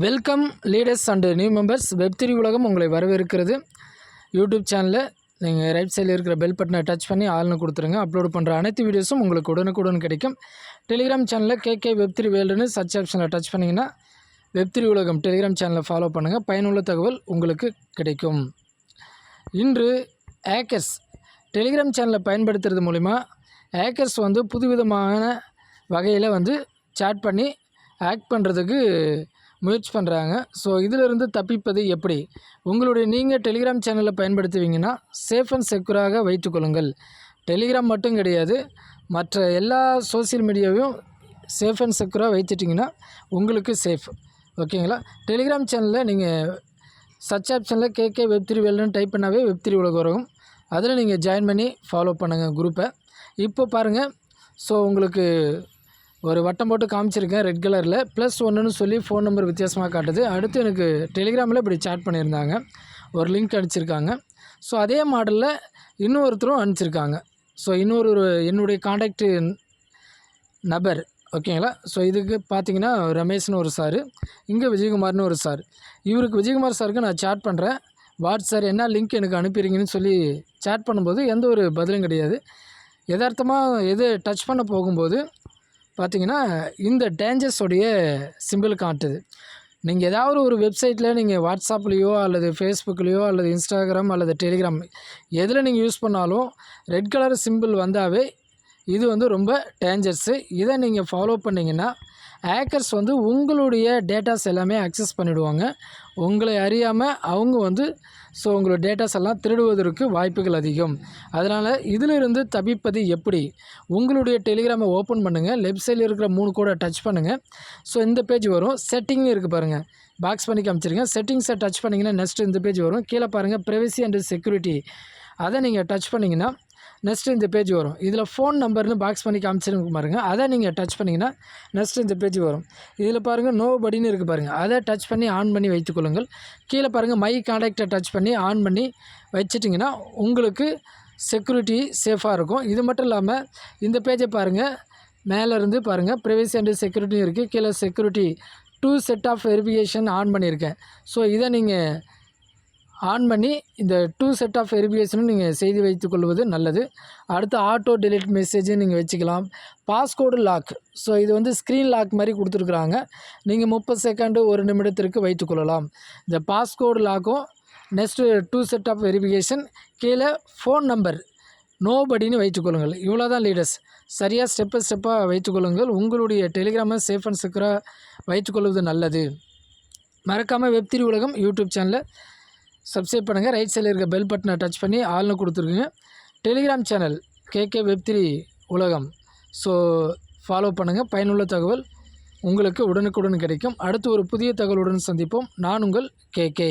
Welcome leaders and new members web உலகம் உங்களை வரவேற்கிறது. யூடியூப் சேனலில் நீங்கள் ரைட் சைடில் இருக்கிற பெல் பட்டனை டச் பண்ணி ஆள்னு கொடுத்துருங்க. அப்லோட் பண்ணுற அனைத்து வீடியோஸும் உங்களுக்கு உடனுக்குடன் கிடைக்கும். டெலிகிராம் சேனலில் கேகே வெப் த்ரீ வேல்டுன்னு சர்ச் ஆப்ஷனில் டச் பண்ணிங்கன்னா வெப் த்ரீ உலகம் டெலிகிராம் சேனலை ஃபாலோ பண்ணுங்கள் பயனுள்ள தகவல் உங்களுக்கு கிடைக்கும். இன்று ஏக்கர்ஸ் டெலிகிராம் சேனலை பயன்படுத்துறது மூலிமா ஏக்கர்ஸ் வந்து புதுவிதமான வகையில் வந்து சேட் பண்ணி ஆக்ட் பண்ணுறதுக்கு முயற்சி பண்ணுறாங்க ஸோ இதிலிருந்து தப்பிப்பது எப்படி? உங்களுடைய நீங்கள் டெலிகிராம் சேனலை பயன்படுத்துவீங்கன்னா சேஃப் அண்ட் செக்யூராக வைத்துக்கொள்ளுங்கள் டெலிகிராம் மட்டும் கிடையாது. மற்ற எல்லா சோஷியல் மீடியாவையும் சேஃப் அண்ட் செக்யூராக வைத்துட்டிங்கன்னா உங்களுக்கு சேஃப் ஓகேங்களா டெலிகிராம் சேனலில் நீங்கள் சர்ச் ஆப்ஷனில் கேகே வெப் த்ரீ வேல்டுன்னு டைப் பண்ணாவே வெப் த்ரீ உலகம் வரும். அதில் நீங்கள் ஜாயின் பண்ணி ஃபாலோ பண்ணுங்கள் குரூப்பை இப்போ பாருங்கள் ஸோ உங்களுக்கு ஒரு வட்டம் போட்டு காமிச்சிருக்கேன் ரெட் கலரில் ப்ளஸ் ஒன்றுன்னு சொல்லி ஃபோன் நம்பர் வித்தியாசமாக காட்டுது. அடுத்து எனக்கு டெலிகிராமில் இப்படி சேட் பண்ணியிருந்தாங்க. ஒரு லிங்க் அனுப்பிச்சிருக்காங்க ஸோ அதே மாடலில் இன்னொருத்தரும் அனுப்பிச்சிருக்காங்க. ஸோ இன்னொரு ஒரு என்னுடைய காண்டாக்டு நபர் ஓகேங்களா ஸோ இதுக்கு பார்த்தீங்கன்னா ரமேஷ்னு ஒரு சார் இங்கே விஜயகுமார்னு ஒரு சார் இவருக்கு விஜயகுமார் சாருக்கு நான் சேட் பண்ணுறேன் வாட்ஸ் சார் என்ன லிங்க் எனக்கு அனுப்பிடுறீங்கன்னு சொல்லி சேட் பண்ணும்போது எந்த ஒரு பதிலும் கிடையாது. யதார்த்தமாக எது டச் பண்ண போகும்போது பார்த்தீங்கன்னா இந்த டேஞ்சர்ஸோடைய சிம்பிள் காட்டுது. நீங்கள் ஏதாவது ஒரு வெப்சைட்டில் நீங்கள் வாட்ஸ்அப்லேயோ அல்லது ஃபேஸ்புக்லேயோ அல்லது இன்ஸ்டாகிராம் அல்லது டெலிகிராம் எதில் நீங்கள் யூஸ் பண்ணாலும் ரெட் கலர் சிம்பிள் வந்தாவே இது வந்து ரொம்ப டேஞ்சர்ஸு இதை நீங்கள் ஃபாலோ பண்ணிங்கன்னா ஹேக்கர்ஸ் வந்து உங்களுடைய டேட்டாஸ் எல்லாமே அக்சஸ் பண்ணிவிடுவாங்க உங்களை அறியாமல் அவங்க வந்து ஸோ உங்களோட டேட்டாஸ் எல்லாம் திருடுவதற்கு வாய்ப்புகள் அதிகம். அதனால் இதிலிருந்து தப்பிப்பது எப்படி? உங்களுடைய டெலிகிராமை ஓப்பன் பண்ணுங்கள் லெஃப்ட் சைடில் இருக்கிற மூணு கூட டச் பண்ணுங்கள் ஸோ இந்த பேஜ் வரும். செட்டிங்னு இருக்குது பாருங்கள் பாக்ஸ் பண்ணி காமிச்சிருங்க செட்டிங்ஸை டச் பண்ணிங்கன்னா நெக்ஸ்ட் இந்த பேஜ் வரும். கீழே பாருங்கள் ப்ரைவசி அண்ட் செக்யூரிட்டி அதை நீங்கள் டச் பண்ணிங்கன்னா நெக்ஸ்ட்டு இந்த பேஜ் வரும். இதில் ஃபோன் நம்பர்னு பாக்ஸ் பண்ணி காமிச்சிருக்கு பாருங்கள் அதை நீங்கள் டச் பண்ணிங்கன்னா நெக்ஸ்ட்டு இந்த பேஜ் வரும். இதில் பாருங்கள் நோ படின்னு இருக்குது பாருங்கள் அதை டச் பண்ணி ஆன் பண்ணி வைத்துக்கொள்ளுங்கள் கீழே பாருங்கள் மை காண்டாக்டை டச் பண்ணி ஆன் பண்ணி வச்சிட்டிங்கன்னா உங்களுக்கு செக்யூரிட்டி சேஃபாக இருக்கும். இது மட்டும் இல்லாமல் இந்த பேஜை பாருங்கள் மேலேருந்து பாருங்கள் ப்ரைவசி அண்டு செக்யூரிட்டியும் இருக்குது கீழே security two set of verification on பண்ணியிருக்கேன். ஸோ இதை நீங்கள் ஆன் பண்ணி இந்த டூ செட் ஆஃப் வெரிஃபிகேஷனும் நீங்கள் செய்து வைத்துக்கொள்வது நல்லது. அடுத்து ஆட்டோ டெலிட் மெசேஜும் நீங்கள் வச்சுக்கலாம். பாஸ்கோடு லாக் ஸோ இது வந்து ஸ்க்ரீன் லாக் மாதிரி கொடுத்துருக்குறாங்க. நீங்கள் முப்பது செகண்டு ஒரு நிமிடத்திற்கு வைத்துக்கொள்ளலாம் இந்த passcode லாக்கும் next two set of verification கீழே ஃபோன் நம்பர் நோபடின்னு வைத்துக்கொள்ளுங்கள் இவ்வளோ தான் லீடர்ஸ் சரியாக ஸ்டெப்பு ஸ்டெப்பாக வைத்துக்கொள்ளுங்கள் உங்களுடைய டெலிகிராமை சேஃப் அண்ட் சிக்கராக வைத்துக்கொள்வது நல்லது. மறக்காமல் வெப்திரி உலகம் யூடியூப் சேனலில் சப்ஸ்கிரைப் பண்ணுங்கள் ரைட் சைடில் இருக்க பெல் பட்டனை டச் பண்ணி ஆள்னு கொடுத்துருக்குங்க Telegram channel K K web three உலகம். ஸோ ஃபாலோ பண்ணுங்கள் பயனுள்ள தகவல் உங்களுக்கு உடனுக்குடன் கிடைக்கும். அடுத்து ஒரு புதிய தகவலுடன் சந்திப்போம். நான் உங்கள் கேகே